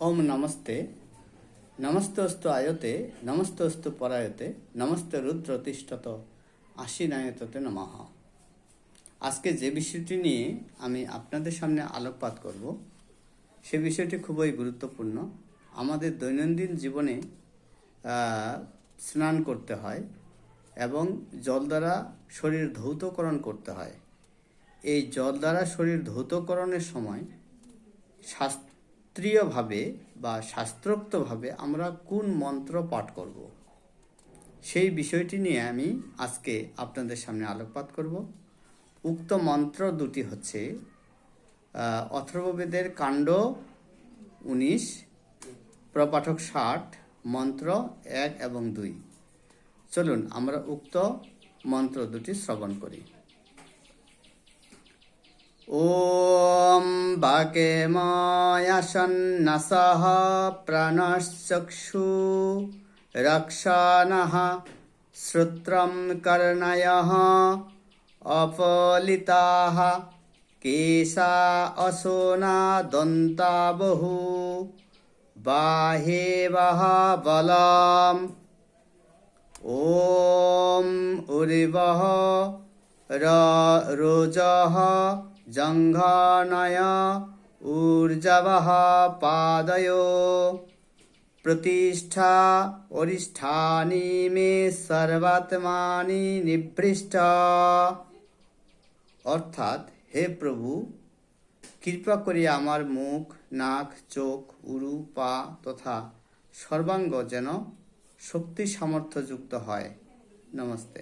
ওম নমস্তে। নমস্তস্তু আয়তে, নমস্তস্তু পরায়তে, নমস্তে রুদ্র তিষ্ঠত আশিনায়ততে নমঃ। আজকে যে বিষয়টি নিয়ে আমি আপনাদের সামনে আলোকপাত করব, সে বিষয়টি খুবই গুরুত্বপূর্ণ। আমাদের দৈনন্দিন জীবনে স্নান করতে হয় এবং জল দ্বারা শরীর ধৌতকরণ করতে হয়। এই জল দ্বারা শরীর ধৌতকরণের সময় শাস্ত্রীয়ভাবে বা শাস্ত্রোক্তভাবে আমরা কোন মন্ত্র পাঠ করব? সেই বিষয়টি নিয়ে আমি আজকে আপনাদের সামনে আলোকপাত করব। উক্ত মন্ত্র দুটি হচ্ছে অথর্ববেদের কাণ্ড উনিশ, প্রপাঠক ষাট, মন্ত্র এক এবং দুই। চলুন আমরা উক্ত মন্ত্র দুটি শ্রবণ করি। ॐ বাকে ময়াসন্নস প্রাণশ্চক্ষু। রক্ষানহ শ্রুত্রম কর্ণয় অপলিতা কেশা অসোনা দন্তা বহু। বাহেবহ বলম। ওম উরিবহ रोजः जङ्घानय ऊर्जवः पादयो प्रतिष्ठा वरिष्ठानि मे सर्वात्मानि নিবৃষ্ট অর্থাৎ হে প্রভু কৃপা করিয়া আমার মুখ নাক চোখ উরু পা তথা সর্বাঙ্গ যেন শক্তি সামর্থ্যযুক্ত হয় নমস্তে